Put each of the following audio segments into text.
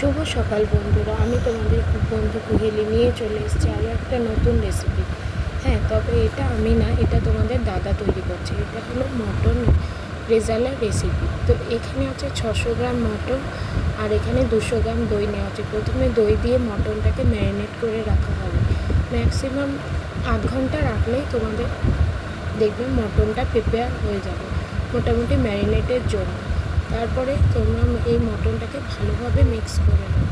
শুভ সকাল বন্ধুরা। আমি তোমাদের বন্ধু কুহেলি নিয়ে চলে এসেছি আরও একটা নতুন রেসিপি হ্যাঁ তবে এটা আমি না, এটা তোমাদের দাদা তৈরি করছে। এটা হলো মটন রেজালার রেসিপি তো এখানে আছে ছশো গ্রাম মটন আর এখানে দুশো গ্রাম দই নেওয়া আছে। প্রথমে দই দিয়ে মটনটাকে ম্যারিনেট করে রাখা হবে। ম্যাক্সিমাম আধ ঘণ্টা রাখলেই তোমাদের দেখবে মটনটা প্রিপেয়ার হয়ে যাবে। মোটামুটি ম্যারিনেটের জন্য। তারপরে তোমরা এই মটনটাকে ভালোভাবে মিক্স করে নাও।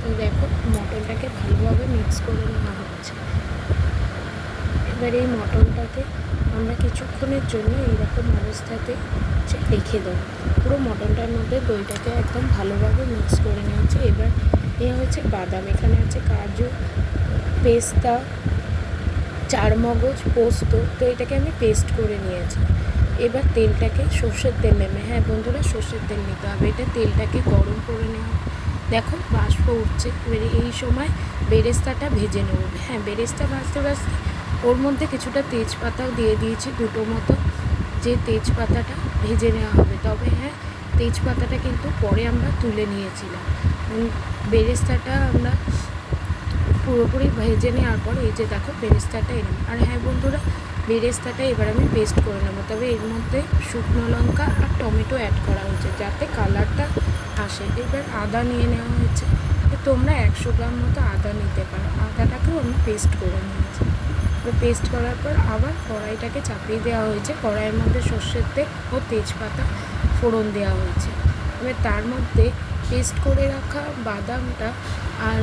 তো দেখো, মটনটাকে ভালোভাবে মিক্স করে নেওয়া হচ্ছে। এবার এই মটনটাকে আমরা কিছুক্ষণের জন্য এইরকম অবস্থাতে রেখে দেবো। পুরো মটনটার মধ্যে দইটাকে একদম ভালোভাবে মিক্স করে নিয়েছে এবার এ হচ্ছে বাদাম। এখানে আছে কাজু, পেস্তা, চারমগজ, পোস্ত। তো এটাকে আমি পেস্ট করে নিয়েছি। এবার তেলটাকে সর্ষের তেল নেবে। হ্যাঁ বন্ধুরা, সর্ষের তেল নিতে হবে। এটা তেলটাকে গরম করে নেওয়া। দেখো বাষ্প উঠছে। এই সময় বেরেস্তাটা ভেজে নেব। হ্যাঁ বেরেস্তা ভাজতে ভাজতে ওর মধ্যে কিছুটা তেজপাতাও দিয়ে দিয়েছি দুটো মতো। যে তেজপাতাটা ভেজে নেওয়া হবে। তবে হ্যাঁ তেজপাতাটা কিন্তু পরে আমরা তুলে নিয়েছিলাম। বেরেস্তাটা আমরা পুরোপুরি ভেজে নেওয়ার পর এই যে দেখো বেরেস্তাটা এলাম আর হ্যাঁ বন্ধুরা বেরেস্তাটা এবার আমি পেস্ট করে নেব। তবে এর মধ্যে শুকনো লঙ্কা আর টমেটো অ্যাড করা হয়েছে যাতে কালারটা আসে। এবার আদা নিয়ে নেওয়া হয়েছে। তোমরা একশো গ্রাম মতো আদা নিতে পারো। আদাটাকেও আমি পেস্ট করে নিয়েছি। পেস্ট করার পর আবার কড়াইটাকে চাপিয়ে দেওয়া হয়েছে। কড়াইয়ের মধ্যে সর্ষের তেল ও তেজপাতা ফোড়ন দেওয়া হয়েছে। এবার তার মধ্যে পেস্ট করে রাখা বাদামটা আর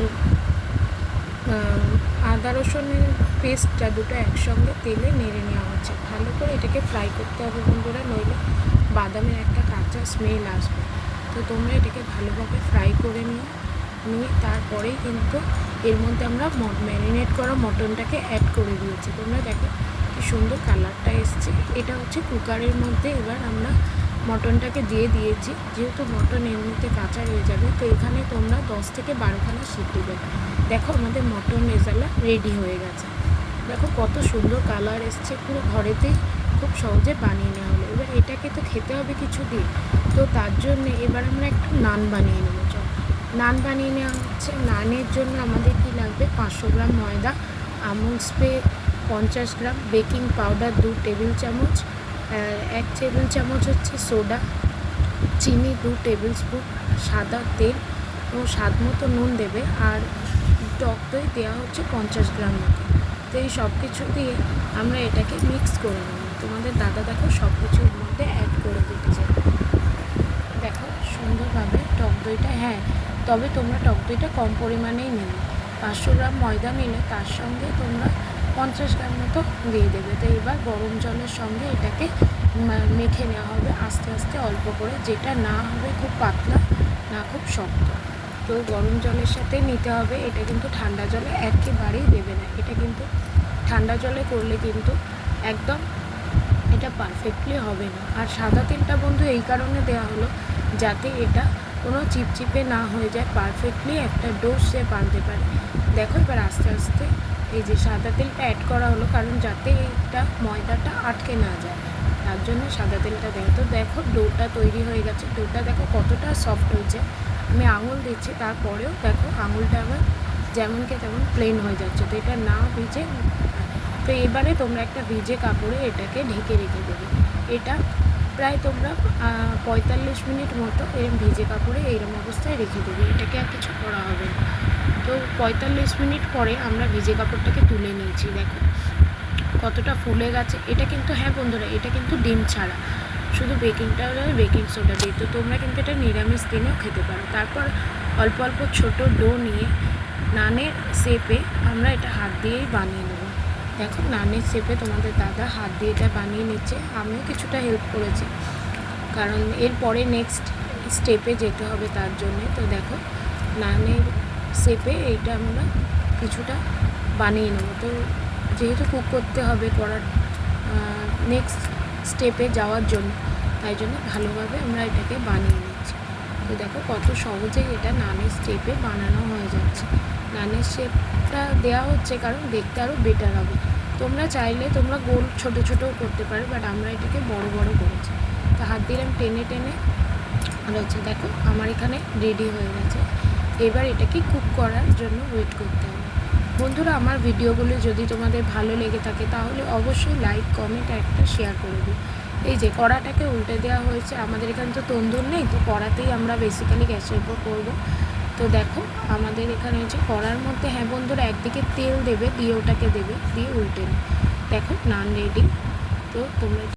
আদা রসুনের পেস্টটা দুটো একসঙ্গে তেলে নেড়ে নেওয়া হচ্ছে। ভালো করে এটাকে ফ্রাই করতে হবে বন্ধুরা, নইলে বাদামের একটা কাঁচা স্মেল আসবে। তো তোমরা এটাকে ভালোভাবে ফ্রাই করে নিও, নিয়ে তারপরেই কিন্তু এর মধ্যে আমরা ম্যারিনেট করা মটনটাকে অ্যাড করে দিয়েছি। তোমরা দেখো কি সুন্দর কালারটা এসছে। এটা হচ্ছে কুকারের মধ্যে এবার আমরা মটনটাকে দিয়ে দিয়েছি। যেহেতু মটন এমনিতে কাঁচা রয়ে যাবে, তো এখানে তোমরা দশ থেকে বারোখানা সিটি দেবে। দেখো আমাদের মটন রেজালা রেডি হয়ে গেছে। দেখো কত সুন্দর কালার এসছে, পুরো ঘরেতেই খুব সহজে বানিয়ে নেওয়া হলো। এবার এটাকে তো খেতে হবে কিছু দিয়ে তো তার জন্য এবার আমরা একটু নান বানিয়ে নেব, চল। নান বানিয়ে নেওয়া হচ্ছে। নানের জন্য আমাদের কি লাগবে? পাঁচশো গ্রাম ময়দা আমুল স্প্রে, পঞ্চাশ গ্রাম বেকিং পাউডার, দু টেবিল চামচ এক টেবিল চামচ হচ্ছে সোডা চিনি দু টেবিল স্পুন সাদা তেল ও স্বাদ মতো নুন দেবে আর টক দই দেওয়া হচ্ছে পঞ্চাশ গ্রাম মতো। তো এই সব কিছু দিয়ে আমরা এটাকে মিক্স করে নেব। তোমাদের দাদা দেখো সব কিছুর মধ্যে অ্যাড করে দিচ্ছে দেখো সুন্দরভাবে টক দইটা হ্যাঁ তবে তোমরা টক দইটা কম পরিমাণেই নেবে। পাঁচশো গ্রাম ময়দা নিলে তার সঙ্গে তোমরা পঞ্চাশ গ্রাম মতো দিয়ে দেবে। তো এবার গরম জলের সঙ্গে এটাকে মেখে নেওয়া হবে আস্তে আস্তে অল্প করে। যেটা না হবে খুব পাতলা, না খুব শক্ত। তো গরম জলের সাথে নিতে হবে। এটা কিন্তু ঠান্ডা জলে একেবারেই দেবে না। এটা কিন্তু ঠান্ডা জলে করলে কিন্তু একদম এটা পারফেক্টলি হবে না। আর সাদা তেলটা বন্ধু এই কারণে দেওয়া হলো যাতে এটা কোনো চিপচিপে না হয়ে যায়। পারফেক্টলি একটা ডোজ সে বানতে পারে। দেখো এবার আস্তে আস্তে এই যে সাদা তেলটা অ্যাড করা হলো, কারণ যাতে এটা ময়দাটা আটকে না যায়। তার জন্য সাদা তেলটা দেয়। তো দেখো, ডোটা তৈরি হয়ে গেছে। ডোটা দেখো কতটা সফট হয়েছে। আমি আঙুল দিচ্ছি, তারপরেও দেখো আঙুলটা আবার যেমনকে তেমন প্লেন হয়ে যাচ্ছে। তো এটা না ভিজে, তো এবারে তোমরা একটা ভিজে কাপড়ে এটাকে ঢেকে রেখে দেবে। এটা প্রায় তোমরা পঁয়তাল্লিশ মিনিট মতো এরম ভিজে কাপড়ে এইরকম অবস্থায় রেখে দেবে। এটাকে আর কিছু করা হবে না। তো পঁয়তাল্লিশ মিনিট পরে আমরা ভিজে কাপড়টাকে তুলে নিয়েছি, দেখো। কতটা ফুলে গেছে। এটা কিন্তু হ্যাঁ বন্ধুরা, এটা কিন্তু ডিম ছাড়া। শুধু বেকিংটা বেকিং সোডা দিয়ে। তো তোমরা কিন্তু এটা নিরামিষ দিনেও খেতে পারো। তারপর অল্প অল্প ছোট ডো নিয়ে নানের শেপে আমরা এটা হাত দিয়েই বানিয়ে নেব। দেখো নানের শেপে তোমাদের দাদা হাত দিয়ে এটা বানিয়ে নিচ্ছে, আমিও কিছুটা হেল্প করেছি। কারণ এরপরে নেক্সট স্টেপে যেতে হবে তার জন্যে। তো দেখো নানের শেপে এইটা আমরা কিছুটা বানিয়ে নেব। তো যেহেতু কুক করতে হবে করার নেক্সট স্টেপে যাওয়ার জন্য, তাই জন্য ভালোভাবে আমরা এটাকে বানিয়ে নিচ্ছি তো দেখো কত সহজেই এটা নানের স্টেপে বানানো হয়ে যাচ্ছে। নানের শেপটা দেওয়া হচ্ছে কারণ দেখতে আরও বেটার হবে। তোমরা চাইলে তোমরা গোল ছোট ছোটও করতে পারো বাট আমরা এটাকে বড় বড় করেছি। তো হাত দিলাম টেনে টেনে। আর হচ্ছে দেখো আমার এখানে রেডি হয়ে গেছে। এবার এটাকে কুক করার জন্য ওয়েট করতে হবে। বন্ধুরা, আমার ভিডিওগুলো যদি তোমাদের ভালো লেগে থাকে, তাহলে অবশ্যই লাইক কমেন্ট একটা শেয়ার করে দিও। এই যে কড়াটাকে উল্টে দেওয়া হয়েছে, আমাদের এখানে তো তন্দুর নেই, তো কড়াতেই আমরা বেসিক্যালি গ্যাসের উপর করব। তো দেখো, আমাদের এখানে হচ্ছে কড়ার মধ্যে হ্যাঁ বন্ধুরা, একদিকে তেল দেবে, দিয়ে ওটাকে দেবে, দিয়ে উল্টে দেখো, নান রেডি তো তোমরা